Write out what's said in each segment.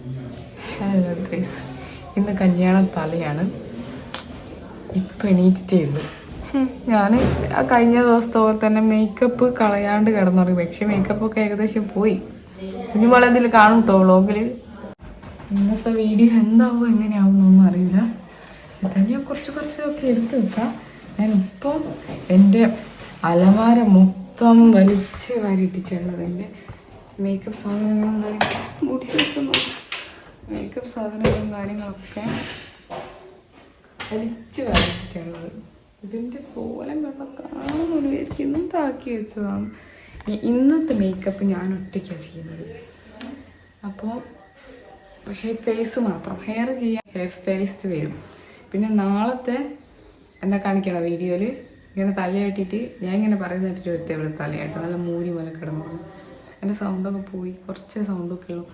Hello guys ഇന്ന് കല്യാണ തലയാണ്. ഇപ്പം എണീറ്റിട്ടേ ഉള്ളൂ. ഞാൻ കഴിഞ്ഞ ദിവസത്തെ പോലെ തന്നെ മേക്കപ്പ് കളയാണ്ട് കിടന്നുറങ്ങി. പക്ഷെ മേക്കപ്പ് ഒക്കെ ഏകദേശം പോയി. ഇനി പോലെ എന്തെങ്കിലും കാണും കേട്ടോ വ്ളോഗിൽ ഇന്നത്തെ വീഡിയോ എന്താവും എങ്ങനെയാവും എന്നൊന്നും അറിയില്ല. എന്തായാലും ഞാൻ കുറച്ച് കുറച്ചൊക്കെ എടുത്ത് വെക്കാം. ഞാനിപ്പം എന്റെ അലമാര മൊത്തം വലിച്ച് വാരിയിട്ടിട്ടുള്ളത് എന്റെ മേക്കപ്പ് സാധനങ്ങൾ മുടി വെക്കുന്നു. മേക്കപ്പ് സാധനങ്ങളും കാര്യങ്ങളൊക്കെ വലിച്ചു വാരിച്ചിട്ടുള്ളത് ഇതിന്റെ കോലം കണ്ട കാണുന്നൊരു പേർക്ക് താക്കി വെച്ചതാണ് ഇന്നത്തെ മേക്കപ്പ് ഞാൻ ഒറ്റയ്ക്കാണ് ചെയ്യുന്നത്. അപ്പോൾ ഹെയർ ഫേസ് മാത്രം. ഹെയർ ചെയ്യാൻ ഹെയർ സ്റ്റൈലിസ്റ്റ് വരും. പിന്നെ നാളത്തെ എന്നെ കാണിക്കണം വീഡിയോയിൽ ഇങ്ങനെ തലയാട്ടിയിട്ട് ഞാൻ ഇങ്ങനെ പറയുന്ന കേട്ടിട്ട് ഒരുത്തേ ഇവിടെ തലയായിട്ട് നല്ല മൂരി പോലെ കിടന്നു. എന്റെ സൗണ്ടൊക്കെ പോയി. കുറച്ച് സൗണ്ടൊക്കെ ഉള്ളൂ.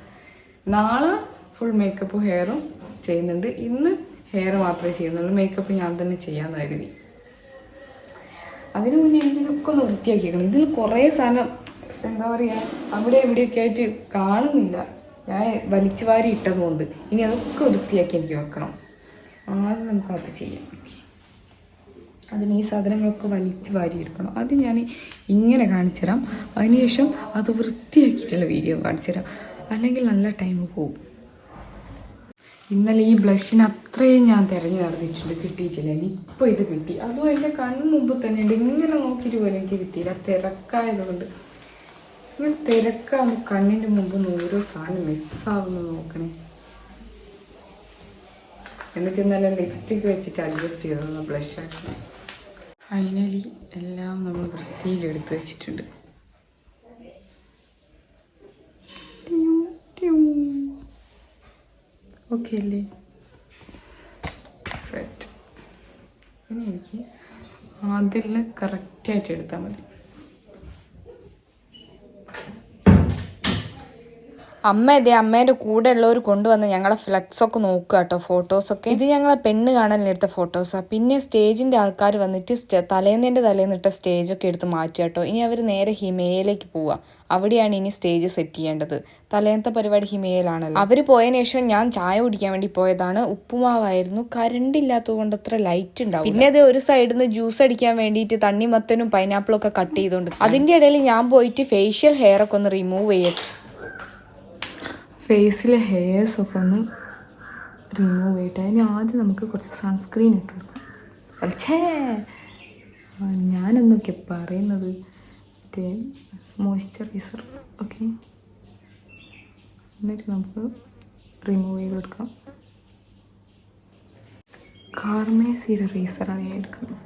നാളെ ഫുൾ മേക്കപ്പ് ഹെയറും ചെയ്യുന്നുണ്ട്. ഇന്ന് ഹെയർ മാത്രമേ ചെയ്യുന്നുള്ളൂ. മേക്കപ്പ് ഞാൻ തന്നെ ചെയ്യാമെന്ന് കരുതി. അതിനു മുന്നേ ഇതിനൊക്കെ ഒന്ന് വൃത്തിയാക്കിയേക്കണം. ഇതിൽ കുറേ സാധനം എന്താ പറയുക അവിടെ എവിടെയൊക്കെ ആയിട്ട് കാണുന്നില്ല. ഞാൻ വലിച്ചു വാരി ഇട്ടതുകൊണ്ട്. ഇനി അതൊക്കെ വൃത്തിയാക്കി എനിക്ക് വെക്കണം. ആദ്യം നമുക്കത് ചെയ്യാം. അതിന് ഈ സാധനങ്ങളൊക്കെ വലിച്ചു വാരി എടുക്കണം. അത് ഞാൻ ഇങ്ങനെ കാണിച്ചു തരാം. അതിനുശേഷം അത് വൃത്തിയാക്കിയിട്ടുള്ള വീഡിയോ കാണിച്ചു തരാം. അല്ലെങ്കിൽ നല്ല ടൈം പോകും. ഇന്നലെ ഈ ബ്ലഷിന് അത്രയും ഞാൻ തിരഞ്ഞു നടന്നിട്ടുണ്ട് കിട്ടിയിട്ടില്ല. ഇപ്പോൾ ഇത് കിട്ടി. അതും എന്റെ മുമ്പ് തന്നെ ഉണ്ട് ഇങ്ങനെ നോക്കിയിട്ട് പോലും എനിക്ക് കിട്ടിയില്ല. തിരക്കായതുകൊണ്ട് ഇങ്ങനെ തിരക്കാകുമ്പോൾ കണ്ണിന്റെ മുമ്പ് ഓരോ സാധനം മിസ്സാവുന്നു നോക്കണേ. എന്നിട്ട് ഇന്നലെ ലിപ്സ്റ്റിക് വെച്ചിട്ട് അഡ്ജസ്റ്റ് ചെയ്തു ബ്ലഷ് ആക്കി. ഫൈനലി എല്ലാം നമ്മൾ വൃത്തിയിൽ എടുത്ത് വെച്ചിട്ടുണ്ട്. ഓക്കെ അല്ലേ സെറ്റ് ഇനി എനിക്ക് അതിൽ കറക്റ്റായിട്ട് എടുത്താൽ മതി. അമ്മ ഇതേ അമ്മേന്റെ കൂടെ ഉള്ളവർ കൊണ്ടുവന്ന് ഞങ്ങളെ ഫ്ലെക്സ് ഒക്കെ നോക്കുക കേട്ടോ ഫോട്ടോസ് ഒക്കെ. ഇത് ഞങ്ങളെ പെണ്ണ് കാണാനെടുത്ത ഫോട്ടോസാ പിന്നെ സ്റ്റേജിന്റെ ആൾക്കാർ വന്നിട്ട് തലേന്നിന്റെ തലേന്നിട്ട സ്റ്റേജ് ഒക്കെ എടുത്ത് മാറ്റുക കേട്ടോ ഇനി അവർ നേരെ ഹിമയിലേക്ക് പോവാ അവിടെയാണ് ഇനി സ്റ്റേജ് സെറ്റ് ചെയ്യേണ്ടത്. തലേന്നത്തെ പരിപാടി ഹിമയിലാണല്ലോ അവർ പോയതിനു ശേഷം ഞാൻ ചായ കുടിക്കാൻ വേണ്ടി പോയതാണ്. ഉപ്പുമാവായിരുന്നു. കറണ്ട് ഇല്ലാത്തത് കൊണ്ട് അത്ര ലൈറ്റ് ഉണ്ടാവും പിന്നെ അത് ഒരു സൈഡിൽ നിന്ന് ജ്യൂസ് അടിക്കാൻ വേണ്ടിയിട്ട് തണ്ണിമത്തനും പൈനാപ്പിളും ഒക്കെ കട്ട് ചെയ്തുകൊണ്ട് അതിന്റെ ഇടയിൽ ഞാൻ പോയിട്ട് ഫേഷ്യൽ ഹെയർ ഒക്കെ ഒന്ന് റിമൂവ് ചെയ്യും ഫേസിലെ ഹെയേഴ്സൊക്കെ ഒന്ന് റിമൂവ് ചെയ്തിട്ട് അതിന് ആദ്യം നമുക്ക് കുറച്ച് സൺസ്ക്രീൻ ഇട്ട് കൊടുക്കാം. പക്ഷേ ഞാനെന്നൊക്കെ പറയുന്നത് മറ്റേ മോയ്സ്ചറൈസർ ഓക്കെ എന്നിട്ട് നമുക്ക് റിമൂവ് ചെയ്ത് കൊടുക്കാം. കാർമേസിയുടെ റേസറാണ് ഞാൻ എടുക്കുന്നത്.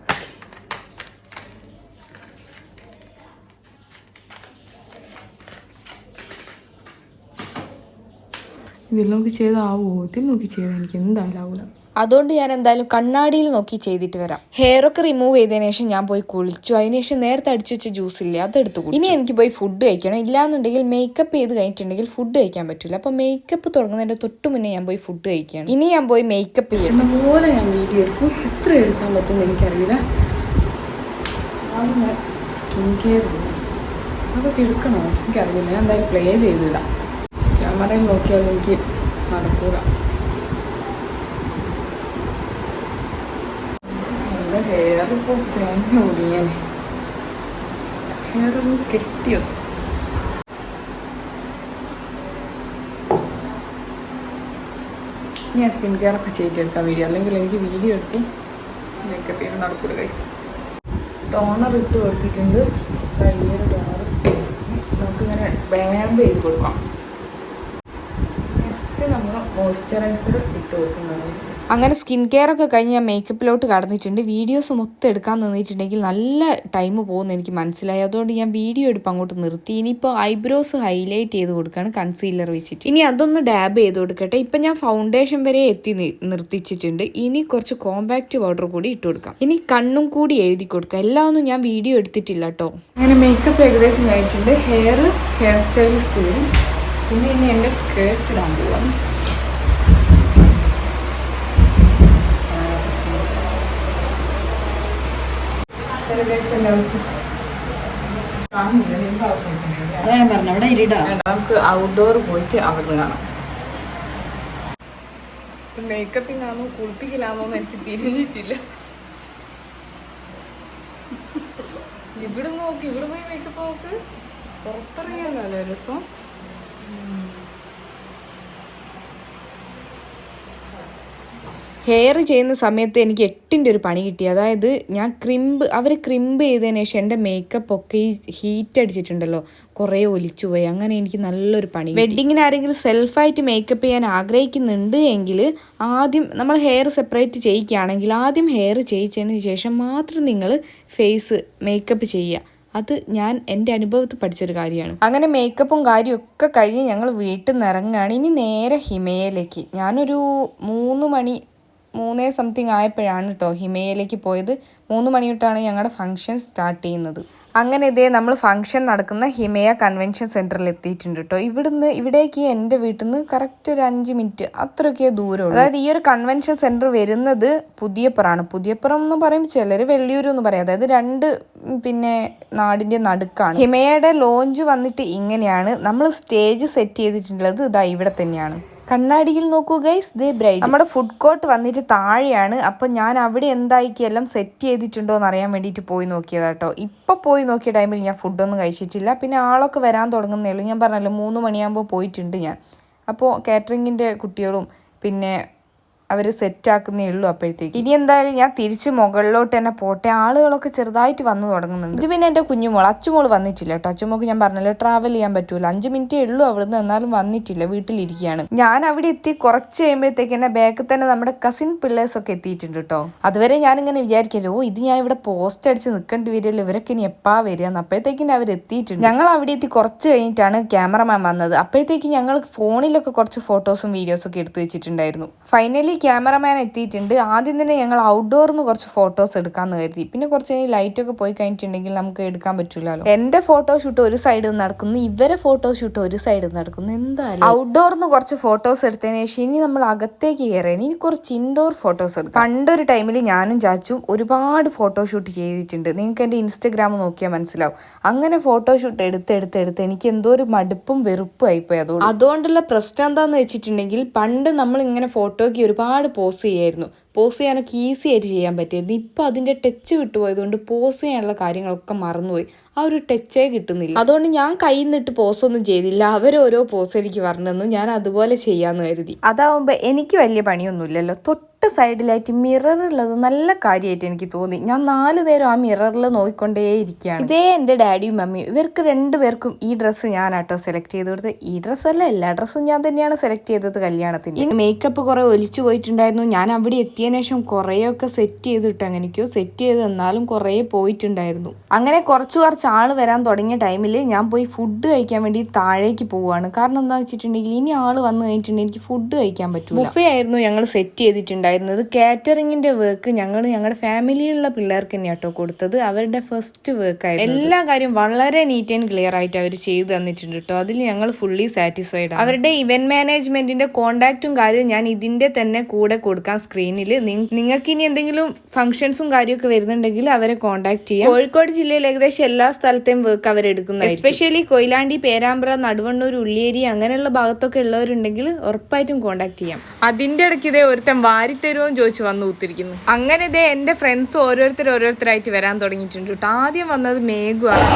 ഇതിൽ നോക്കി ചെയ്താവോ? ഇതിൽ നോക്കി ചെയ്താൽ എനിക്ക് എന്തായാലും ആവില്ല അതുകൊണ്ട് ഞാൻ എന്തായാലും കണ്ണാടിയിൽ നോക്കി ചെയ്തിട്ട് വരാം. ഹെയർ ഒക്കെ റിമൂവ് ചെയ്തതിനു ശേഷം ഞാൻ പോയി കുളിച്ചു. അതിനുശേഷം നേരത്തെ അടിച്ചു വെച്ച ജ്യൂസ് ഇല്ല അതെടുത്ത്. ഇനി എനിക്ക് പോയി ഫുഡ് കഴിക്കണം. ഇല്ലാന്നുണ്ടെങ്കിൽ മേക്കപ്പ് ചെയ്ത് കഴിഞ്ഞിട്ടുണ്ടെങ്കിൽ ഫുഡ് കഴിക്കാൻ പറ്റില്ല അപ്പൊ മേക്കപ്പ് തുടങ്ങുന്നതിന്റെ തൊട്ട് മുന്നേ ഞാൻ പോയി ഫുഡ് കഴിക്കണം. ഇനി ഞാൻ പോയി മേക്കപ്പ് ചെയ്യണം. പോലെ ഞാൻ വീഡിയോ എടുക്കും. എത്ര എടുക്കാൻ പറ്റുമെന്ന് എനിക്കറിയില്ല. സ്കിൻ കെയർ ചെയ്യണം. അതൊക്കെ എടുക്കണോ? എനിക്കറിയില്ല. ഞാൻ എന്തായാലും പ്ലേ ചെയ്തിടാം ക്യാമറയിൽ നോക്കിയാൽ എനിക്ക് നടക്കൂല. എന്റെ ഹെയർ ഇപ്പോൾ ഫാൻ ഒടിയാനെ. ഹെയർ ഒന്ന് കെട്ടിയോ? ഞാൻ സ്കിൻ കെയർ ഒക്കെ ചെയ്തെടുക്കാം വീഡിയോ അല്ലെങ്കിൽ എനിക്ക് വീഡിയോ എടുത്ത് മേക്കപ്പ് ചെയ്യാൻ നടക്കൂല കൈസ് ടോണർ ഇട്ട് കൊടുത്തിട്ടുണ്ട്. വലിയൊരു ടോണർ നമുക്കിങ്ങനെ ബാമ്പ് ചെയ്ത് കൊടുക്കാം. മോയ്സ്ചറൈസർ ഇട്ട് കൊടുക്കുന്നതാണ് അങ്ങനെ സ്കിൻ കെയർ ഒക്കെ കഴിഞ്ഞ് ഞാൻ മേക്കപ്പിലോട്ട് കടന്നിട്ടുണ്ട്. വീഡിയോസ് മൊത്തം എടുക്കാൻ നിന്നിട്ടുണ്ടെങ്കിൽ നല്ല ടൈം പോകുന്ന എനിക്ക് മനസ്സിലായി. അതുകൊണ്ട് ഞാൻ വീഡിയോ എടുപ്പ് അങ്ങോട്ട് നിർത്തി. ഇനിയിപ്പോൾ ഐബ്രോസ് ഹൈലൈറ്റ് ചെയ്ത് കൊടുക്കുകയാണ് കൺസീലർ വെച്ചിട്ട്. ഇനി അതൊന്ന് ഡാബ് ചെയ്ത് കൊടുക്കട്ടെ. ഇപ്പം ഞാൻ ഫൗണ്ടേഷൻ വരെ എത്തി നിർത്തിച്ചിട്ടുണ്ട്. ഇനി കുറച്ച് കോമ്പാക്റ്റ് പൗഡർ കൂടി ഇട്ട് കൊടുക്കാം. ഇനി കണ്ണും കൂടി എഴുതി കൊടുക്കാം. എല്ലാം ഒന്നും ഞാൻ വീഡിയോ എടുത്തിട്ടില്ല കേട്ടോ അങ്ങനെ മേക്കപ്പ് ഏകദേശം കഴിഞ്ഞിട്ടുണ്ട്. ഹെയർ ഹെയർ സ്റ്റൈലിസ്റ്റ് വരും. പിന്നെ ഇനി എന്റെ സ്കേർട്ട് ഇടാൻ പോവാം നമുക്ക് ഔട്ട്ഡോർ പോയിട്ട് അവിടെ കാണാം. മേക്കപ്പിനാണോ കുളിപ്പിക്കലാണോ എന്ന് എനിക്ക് തിരിഞ്ഞിട്ടില്ല. ഇവിടെ നോക്ക് ഇവിടെ പോയി മേക്കപ്പ് നോക്ക്. പുറത്തിറങ്ങിയാലോ രസം. ഹെയർ ചെയ്യുന്ന സമയത്ത് എനിക്ക് എട്ടിന്റെ ഒരു പണി കിട്ടി. അതായത് ഞാൻ ക്രിമ്പ് അവർ ക്രിമ്പ് ചെയ്തതിന് ശേഷം എന്റെ മേക്കപ്പ് ഒക്കെ ഈ ഹീറ്റ് അടിച്ചിട്ടുണ്ടല്ലോ. കുറേ ഒലിച്ചു പോയി. അങ്ങനെ എനിക്ക് നല്ലൊരു പണി വെഡ്ഡിങ്ങിന് ആരെങ്കിലും സെൽഫായിട്ട് മേക്കപ്പ് ചെയ്യാൻ ആഗ്രഹിക്കുന്നുണ്ട് എങ്കിൽ ആദ്യം നമ്മൾ ഹെയർ സെപ്പറേറ്റ് ചെയ്യിക്കുകയാണെങ്കിൽ ആദ്യം ഹെയർ ചെയ്യിച്ചതിന് ശേഷം മാത്രം നിങ്ങൾ ഫേസ് മേക്കപ്പ് ചെയ്യുക. അത് ഞാൻ എന്റെ അനുഭവത്തിൽ പഠിച്ചൊരു കാര്യമാണ്. അങ്ങനെ മേക്കപ്പും കാര്യവും ഒക്കെ കഴിഞ്ഞ് ഞങ്ങൾ വീട്ടിൽ നിന്ന് ഇറങ്ങുകയാണ്. ഇനി നേരെ ഹിമയയിലേക്ക് ഞാനൊരു മൂന്ന് മണി മൂന്നേ സംതിങ് ആയപ്പോഴാണ് കേട്ടോ ഹിമയിലേക്ക് പോയത്. മൂന്ന് മണി തൊട്ടാണ് ഞങ്ങളുടെ ഫംഗ്ഷൻ സ്റ്റാർട്ട് ചെയ്യുന്നത്. അങ്ങനെ ഇതേ നമ്മൾ ഫംഗ്ഷൻ നടക്കുന്ന ഹിമയ കൺവെൻഷൻ സെന്ററിൽ എത്തിയിട്ടുണ്ട് കേട്ടോ ഇവിടുന്ന് ഇവിടേക്ക് എന്റെ വീട്ടിൽ നിന്ന് കറക്റ്റ് ഒരു അഞ്ച് മിനിറ്റ് അത്രയൊക്കെ ദൂരമുള്ളൂ. അതായത് ഈ ഒരു കൺവെൻഷൻ സെന്റർ വരുന്നത് പുതിയപ്പുറാണ് പുതിയപ്പുറം എന്ന് പറയും ചിലർ വെള്ളിയൂർ എന്ന് പറയും. അതായത് രണ്ട് പിന്നെ നാടിന്റെ നടുക്കാണ്. ഹിമയയുടെ ലോഞ്ച് വന്നിട്ട് ഇങ്ങനെയാണ്. നമ്മൾ സ്റ്റേജ് സെറ്റ് ചെയ്തിട്ടുള്ളത് ഇതാ ഇവിടെ തന്നെയാണ്. കണ്ണാടിയിൽ നോക്കൂ ഗൈസ് ദേ ബ്രൈഡ്. നമ്മുടെ ഫുഡ് കോർട്ട് വന്നിട്ട് താഴെയാണ്. അപ്പൊ ഞാൻ അവിടെ എന്തായിക്കും എല്ലാം സെറ്റ് ചെയ്തിട്ടുണ്ടോ എന്ന് അറിയാൻ വേണ്ടിട്ട് പോയി നോക്കിയതാ കേട്ടോ ഇപ്പൊ പോയി നോക്കിയ ടൈമിൽ ഞാൻ ഫുഡൊന്നും കഴിച്ചിട്ടില്ല. പിന്നെ ആളൊക്കെ വരാൻ തുടങ്ങുന്നേ ഉള്ളൂ. ഞാൻ പറഞ്ഞല്ലോ മൂന്ന് മണിയാകുമ്പോൾ പോയിട്ടുണ്ട് ഞാൻ. അപ്പോൾ കാറ്ററിങ്ങിന്റെ കുട്ടികളും പിന്നെ അവർ സെറ്റാക്കുന്നേ ഉള്ളൂ അപ്പോഴത്തേക്ക്. ഇനി എന്തായാലും ഞാൻ തിരിച്ച് മുകളിലോട്ട് തന്നെ പോട്ടെ. ആളുകളൊക്കെ ചെറുതായിട്ട് വന്നു തുടങ്ങുന്നുണ്ട്. ഇത് പിന്നെ എന്റെ കുഞ്ഞുമോൾ അച്ചുമോൾ വന്നിട്ടില്ല കേട്ടോ. അച്ചുമോൾക്ക് ഞാൻ പറഞ്ഞല്ലോ ട്രാവൽ ചെയ്യാൻ പറ്റൂല. അഞ്ച് മിനിറ്റേ ഉള്ളൂ അവിടുന്ന്. എന്നാലും വന്നിട്ടില്ല വീട്ടിലിരിക്കുകയാണ്. ഞാൻ അവിടെ എത്തി കുറച്ച് കഴിയുമ്പോഴത്തേക്ക് എന്നെ ബാക്കിൽ തന്നെ നമ്മുടെ കസിൻ പിള്ളേഴ്സ് ഒക്കെ എത്തിയിട്ടുണ്ട് കേട്ടോ. അതുവരെ ഞാനിങ്ങനെ വിചാരിക്കല്ലോ ഇത് ഞാൻ ഇവിടെ പോസ്റ്റ് അടിച്ച് നിൽക്കേണ്ടി വരില്ല ഇവരൊക്കെ ഇനി എപ്പാ വരിക എന്ന് അപ്പോഴത്തേക്കിന് അവർ എത്തിയിട്ടുണ്ട്. ഞങ്ങൾ അവിടെ എത്തി കുറച്ച് കഴിഞ്ഞിട്ടാണ് ക്യാമറമാൻ വന്നത്. അപ്പോഴത്തേക്ക് ഞങ്ങൾ ഫോണിലൊക്കെ കുറച്ച് ഫോട്ടോസും വീഡിയോസും ഒക്കെ എടുത്തു വെച്ചിട്ടുണ്ടായിരുന്നു. ഫൈനലി ക്യാമറമാൻ എത്തിയിട്ടുണ്ട്. ആദ്യം തന്നെ ഞങ്ങൾ ഔട്ട്ഡോറിൽ നിന്ന് കുറച്ച് ഫോട്ടോസ് എടുക്കാമെന്ന് കരുതി. പിന്നെ കുറച്ച് ലൈറ്റ് ഒക്കെ പോയി കഴിഞ്ഞിട്ടുണ്ടെങ്കിൽ നമുക്ക് എടുക്കാൻ പറ്റില്ലല്ലോ എന്റെ ഫോട്ടോഷൂട്ട് ഒരു സൈഡിൽ നടക്കുന്നു. ഇവരെ ഫോട്ടോഷൂട്ട് ഒരു സൈഡിൽ നടക്കുന്നു. എന്തായാലും ഔട്ട്ഡോറിൽ നിന്ന് കുറച്ച് ഫോട്ടോസ് എടുത്തതിന് ശേഷം ഇനി നമ്മൾ അകത്തേക്ക് കയറിയാണ് ഇനി കുറച്ച് ഇൻഡോർ ഫോട്ടോസ് എടുക്കാം. പണ്ടൊരു ടൈമിൽ ഞാനും ചാച്ചും ഒരുപാട് ഫോട്ടോഷൂട്ട് ചെയ്തിട്ടുണ്ട്. നിങ്ങൾക്ക് എന്റെ ഇൻസ്റ്റഗ്രാം നോക്കിയാൽ മനസ്സിലാവും. അങ്ങനെ ഫോട്ടോഷൂട്ട് എടുത്ത് എടുത്ത് എടുത്ത് എനിക്ക് എന്തോ ഒരു മടുപ്പും വെറുപ്പും ആയിപ്പോയി. അതുകൊണ്ട് അതുകൊണ്ടുള്ള പ്രശ്നം എന്താന്ന് വെച്ചിട്ടുണ്ടെങ്കിൽ പണ്ട് നമ്മൾ ഇങ്ങനെ ഫോട്ടോയ്ക്ക് ഒരുപാട് പോസ് ചെയ്യായിരുന്നു. പോസ് ചെയ്യാനൊക്കെ ഈസി ആയിട്ട് ചെയ്യാൻ പറ്റിയിരുന്നു. ഇപ്പം അതിന്റെ ടച്ച് വിട്ടുപോയതുകൊണ്ട് പോസ് ചെയ്യാനുള്ള കാര്യങ്ങളൊക്കെ മറന്നുപോയി. ആ ഒരു ടച്ചേ കിട്ടുന്നില്ല. അതുകൊണ്ട് ഞാൻ കയ്യിൽ നിന്നിട്ട് പോസൊന്നും ചെയ്തില്ല. അവരോരോ പോസ് എനിക്ക് പറഞ്ഞു തന്നു ഞാൻ അതുപോലെ ചെയ്യാമെന്ന് കരുതി. അതാവുമ്പോൾ എനിക്ക് വലിയ പണിയൊന്നുമില്ലല്ലോ. തൊട്ട് സൈഡിലായിട്ട് മിറർ ഉള്ളത് നല്ല കാര്യമായിട്ട് എനിക്ക് തോന്നി. ഞാൻ നാല് നേരം ആ മിററിൽ നോക്കിക്കൊണ്ടേ ഇരിക്കുകയാണ്. ഇതേ എന്റെ ഡാഡിയും മമ്മിയും. ഇവർക്ക് രണ്ടുപേർക്കും ഈ ഡ്രസ്സ് ഞാൻ ആട്ടോ സെലക്ട് ചെയ്ത് കൊടുത്ത് ഈ ഡ്രസ്സല്ല എല്ലാ ഡ്രസ്സും ഞാൻ തന്നെയാണ് സെലക്ട് ചെയ്തത് കല്യാണത്തിന്. ഇനി മേക്കപ്പ് കുറെ ഒലിച്ചു പോയിട്ടുണ്ടായിരുന്നു. ഞാൻ അവിടെ എത്തിയതിനു ശേഷം കുറേയൊക്കെ സെറ്റ് ചെയ്തിട്ട് അങ്ങനെയൊക്കെയോ സെറ്റ് ചെയ്ത് എന്നാലും കുറേ പോയിട്ടുണ്ടായിരുന്നു. അങ്ങനെ കുറച്ച് കുറച്ച് ആൾ വരാൻ തുടങ്ങിയ ടൈമിൽ ഞാൻ പോയി ഫുഡ് കഴിക്കാൻ വേണ്ടി താഴേക്ക് പോവുകയാണ്. കാരണം എന്താ വെച്ചിട്ടുണ്ടെങ്കിൽ ഇനി ആൾ വന്നു കഴിഞ്ഞിട്ടുണ്ടെങ്കിൽ എനിക്ക് ഫുഡ് കഴിക്കാൻ പറ്റും ബുഫേ ആയിരുന്നു ഞങ്ങൾ സെറ്റ് ചെയ്തിട്ടുണ്ടായിരുന്നത് കാറ്ററിങ്ങിന്റെ വർക്ക് ഞങ്ങൾ ഞങ്ങളുടെ ഫാമിലിയിലുള്ള പിള്ളേർക്ക് തന്നെ കേട്ടോ കൊടുത്തത്. അവരുടെ ഫസ്റ്റ് വർക്ക് ആയിരുന്നു എല്ലാ കാര്യവും വളരെ നീറ്റ് ആൻഡ് ക്ലിയർ ആയിട്ട് അവർ ചെയ്തു തന്നിട്ടുണ്ട് കേട്ടോ അതിൽ ഞങ്ങൾ ഫുള്ളി സാറ്റിസ്ഫൈഡ് ആണ്. അവരുടെ ഇവന്റ് മാനേജ്മെന്റിന്റെ കോണ്ടാക്റ്റും കാര്യവും ഞാൻ ഇതിന്റെ തന്നെ കൂടെ കൊടുക്കാം സ്ക്രീനിൽ നിങ്ങൾക്ക് ഇനി എന്തെങ്കിലും ഫംഗ്ഷൻസും കാര്യമൊക്കെ വരുന്നുണ്ടെങ്കിൽ അവരെ കോണ്ടാക്ട് ചെയ്യാം. കോഴിക്കോട് ജില്ലയിൽ ഏകദേശം എല്ലാ സ്ഥലത്തെയും വർക്ക് അവർ അവരെടുക്കുന്നത് എസ്പെഷ്യലി കൊയിലാണ്ടി പേരാമ്പ്ര നടുവണ്ണൂർ ഉള്ളിയേരി അങ്ങനെയുള്ള ഭാഗത്തൊക്കെ ഉള്ളവരുണ്ടെങ്കിൽ ഉറപ്പായിട്ടും കോണ്ടാക്ട് ചെയ്യാം. അതിന്റെ ഇടയ്ക്ക് ഇതേ ഒരുത്തൻ വാരിത്തരുമോ ചോദിച്ചു വന്ന് ഊത്തിരിക്കുന്നു അങ്ങനെ ഇതേ എന്റെ ഫ്രണ്ട്സ് ഓരോരുത്തർ ഓരോരുത്തരായിട്ട് വരാൻ തുടങ്ങിയിട്ടുണ്ട് കേട്ടോ. ആദ്യം വന്നത് മേഘു ആണ്.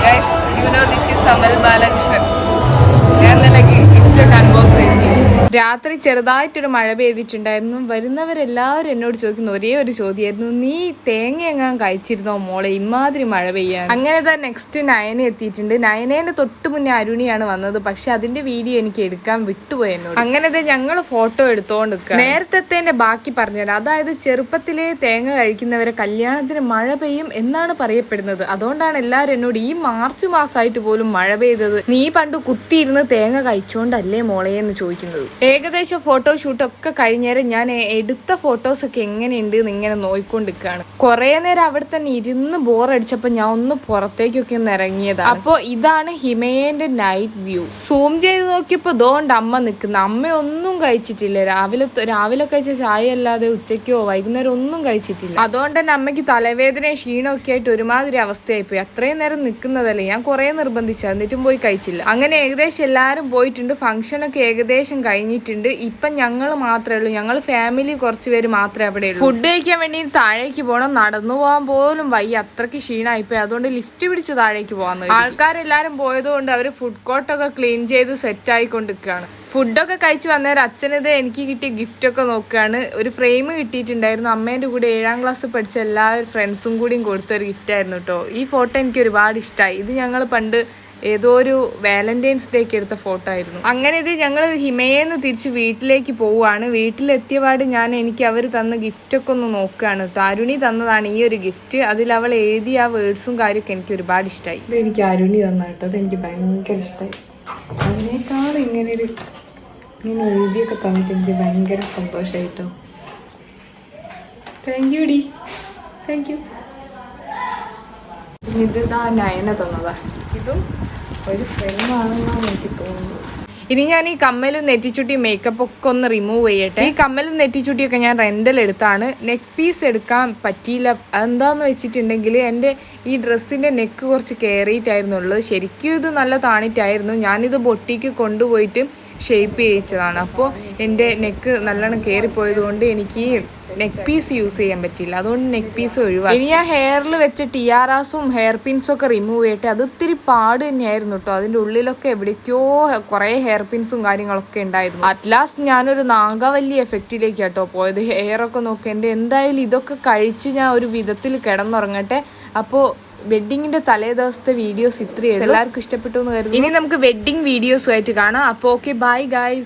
U know this is Samal ഞാൻ ചെയ്തിട്ടുണ്ട് രാത്രി ചെറുതായിട്ടൊരു മഴ പെയ്തിട്ടുണ്ടായിരുന്നു. വരുന്നവരെല്ലാവരും എന്നോട് ചോദിക്കുന്ന ഒരേ ഒരു ചോദ്യമായിരുന്നു. നീ തേങ്ങ എങ്ങാൻ കഴിച്ചിരുന്നോ മോളെ? ഇമാതിരി മഴ പെയ്യാൻ. അങ്ങനെ തന്നെ നെക്സ്റ്റ് നയന എത്തിയിട്ടുണ്ട്. നയനേന്റെ തൊട്ട് മുന്നേ അരുണിയാണ് വന്നത്. പക്ഷെ അതിന്റെ വീഡിയോ എനിക്ക് എടുക്കാൻ വിട്ടുപോയി എന്നോട്. അങ്ങനെ ഞങ്ങൾ ഫോട്ടോ എടുത്തോണ്ട് നേരത്തെ ബാക്കി പറഞ്ഞുതരാം. അതായത് ചെറുപ്പത്തിലെ തേങ്ങ കഴിക്കുന്നവരെ കല്യാണത്തിന് മഴ പെയ്യും എന്നാണ് പറയപ്പെടുന്നത്. അതുകൊണ്ടാണ് എല്ലാവരും എന്നോട് ഈ മാർച്ച് മാസമായിട്ട് പോലും മഴ പെയ്തത്. നീ പണ്ട് കുത്തിയിരുന്ന് തേങ്ങ കഴിച്ചോണ്ടല്ലേ മോളെ എന്ന് ചോദിക്കുന്നത്. ഏകദേശം ഫോട്ടോ ഷൂട്ടൊക്കെ കഴിഞ്ഞേരം ഞാൻ എടുത്ത ഫോട്ടോസ് ഒക്കെ എങ്ങനെയുണ്ട് എന്ന് ഇങ്ങനെ നോയിക്കൊണ്ടിരിക്കുകയാണ്. കുറേ നേരം അവിടെ തന്നെ ഇരുന്ന് ബോറടിച്ചപ്പോൾ ഞാൻ ഒന്ന് പുറത്തേക്കൊക്കെ ഒന്ന് ഇറങ്ങിയതാണ്. അപ്പോ ഇതാണ് ഹിമയേന്റെ നൈറ്റ് വ്യൂ സൂം ചെയ്ത് നോക്കിയപ്പോൾ ദോണ്ട് അമ്മ നിൽക്കുന്ന അമ്മ ഒന്നും കഴിച്ചിട്ടില്ല. രാവിലെ രാവിലെ കഴിച്ച ചായ അല്ലാതെ ഉച്ചയ്ക്കോ വൈകുന്നേരം ഒന്നും കഴിച്ചിട്ടില്ല. അതുകൊണ്ട് തന്നെ അമ്മയ്ക്ക് തലവേദന ക്ഷീണമൊക്കെ ആയിട്ട് ഒരുമാതിരി അവസ്ഥയായിപ്പോയി. അത്രയും നേരം നിൽക്കുന്നതല്ലേ. ഞാൻ കുറേ നിർബന്ധിച്ചു. എന്നിട്ടും പോയി കഴിച്ചില്ല. അങ്ങനെ ഏകദേശം എല്ലാവരും പോയിട്ടുണ്ട്. ഫംഗ്ഷനൊക്കെ ഏകദേശം കഴിഞ്ഞിട്ടുണ്ട് കഴിഞ്ഞിട്ടുണ്ട് ഇപ്പം ഞങ്ങൾ മാത്രമേ ഉള്ളൂ. ഞങ്ങൾ ഫാമിലി കുറച്ച് പേര് മാത്രമേ അവിടെ ഉള്ളൂ. ഫുഡ് കഴിക്കാൻ വേണ്ടി താഴേക്ക് പോകണം നടന്നു പോകാൻ പോലും വയ്യ. അത്രയ്ക്ക് ക്ഷീണമായിപ്പോയി. അതുകൊണ്ട് ലിഫ്റ്റ് പിടിച്ച് താഴേക്ക് പോകാൻ ആൾക്കാരെല്ലാവരും പോയതുകൊണ്ട് അവർ ഫുഡ് കോർട്ടൊക്കെ ക്ലീൻ ചെയ്ത് സെറ്റ് ആയിക്കൊണ്ടിരിക്കുകയാണ്. ഫുഡൊക്കെ കഴിച്ച് വന്നേരം അച്ഛനിത് എനിക്ക് കിട്ടിയ ഗിഫ്റ്റൊക്കെ നോക്കുകയാണ്. ഒരു ഫ്രെയിം കിട്ടിയിട്ടുണ്ടായിരുന്നു. അമ്മേന്റെ കൂടെ ഏഴാം ക്ലാസ് പഠിച്ച എല്ലാ ഫ്രണ്ട്സും കൂടിയും കൊടുത്തൊരു ഗിഫ്റ്റായിരുന്നു കേട്ടോ ഈ ഫോട്ടോ എനിക്ക് ഒരുപാട് ഇഷ്ടമായി ഇത് ഞങ്ങൾ പണ്ട് ഏതോ ഒരു വാലന്റൈൻസ് ഡേക്ക് എടുത്ത ഫോട്ടോ ആയിരുന്നു. അങ്ങനെ ഇത് ഞങ്ങൾ ഹിമയെന്ന് തിരിച്ച് വീട്ടിലേക്ക് പോവുകയാണ്. വീട്ടിലെത്തിയപാട് ഞാൻ എനിക്ക് അവർ തന്ന ഗിഫ്റ്റൊക്കെ ഒന്ന് നോക്കുകയാണ്. താരുണി തന്നതാണ് ഈ ഒരു ഗിഫ്റ്റ് അതിൽ അവൾ എഴുതിയ ആ വേർഡ്സും കാര്യമൊക്കെ എനിക്ക് ഒരുപാട് ഇഷ്ടമായി ഇത് എനിക്ക് അരുണി തന്ന കേട്ടോ. അത് എനിക്ക് ഭയങ്കര ഇഷ്ടമായി അതിനേക്കാളും ഇങ്ങനെ ഒരു ഇങ്ങനെ എഴുതിയൊക്കെ തന്നിട്ട് എനിക്ക് ഭയങ്കര സന്തോഷമായിട്ടോ thank you D. Thank you ഇത് ആ നയന തന്നതാ. ഇതും ഒരു ഫ്രെയിമാണെന്നാണ് എനിക്ക് തോന്നുന്നത്. ഇനി ഞാൻ ഈ കമ്മലും നെറ്റിച്ചുട്ടി മേക്കപ്പ് ഒക്കെ ഒന്ന് റിമൂവ് ചെയ്യട്ടെ. ഈ കമ്മലും നെറ്റിച്ചുട്ടിയൊക്കെ ഞാൻ റെന്റൽ എടുത്താണ്. നെക്ക് പീസ് എടുക്കാൻ പറ്റിയില്ല. എന്താന്ന് വെച്ചിട്ടുണ്ടെങ്കിൽ എന്റെ ഈ ഡ്രസ്സിന്റെ നെക്ക് കുറച്ച് കയറിയിട്ടായിരുന്നു ഉള്ളത് ശരിക്കും ഇത് നല്ല താണിറ്റായിരുന്നു ഞാനിത് ബൊട്ടിക്ക് കൊണ്ടുപോയിട്ട് ഷേപ്പ് ചെയ്യിച്ചതാണ്. അപ്പോൾ എന്റെ നെക്ക് നല്ലോണം കയറിപ്പോയത് കൊണ്ട് എനിക്ക് നെക്ക് പീസ് യൂസ് ചെയ്യാൻ പറ്റില്ല അതുകൊണ്ട് നെക്ക് പീസ് ഒഴിവാക്കി. ഇനി ആ ഹെയറിൽ വെച്ച ടിയാറാസും ഹെയർ പിൻസും ഒക്കെ റിമൂവ് ചെയ്യട്ടെ അത് ഒത്തിരി പാട് തന്നെയായിരുന്നു കേട്ടോ അതിന്റെ ഉള്ളിലൊക്കെ എവിടേക്കോ കുറേ ഹെയർ പിൻസും കാര്യങ്ങളൊക്കെ ഉണ്ടായിരുന്നു. അറ്റ്ലാസ്റ്റ് ഞാനൊരു നാഗവല്ലി എഫക്റ്റിലേക്ക് കേട്ടോ പോയത്. ഹെയറൊക്കെ ഒക്കെ നോക്കി എന്റെ എന്തായാലും ഇതൊക്കെ കഴിച്ച് ഞാൻ ഒരു വിധത്തിൽ കിടന്നുറങ്ങട്ടെ. അപ്പോൾ വെഡിങ്ങിന്റെ തലേ ദിവസത്തെ വീഡിയോസ് ഇത്രയേ ഉള്ളൂ. എല്ലാവർക്കും ഇഷ്ടപ്പെട്ടു എന്ന് കരുതുന്നു. ഇനി നമുക്ക് വെഡിങ് വീഡിയോസുമായിട്ട് കാണാം. അപ്പോൾ ഓക്കെ ബൈ ഗൈസ്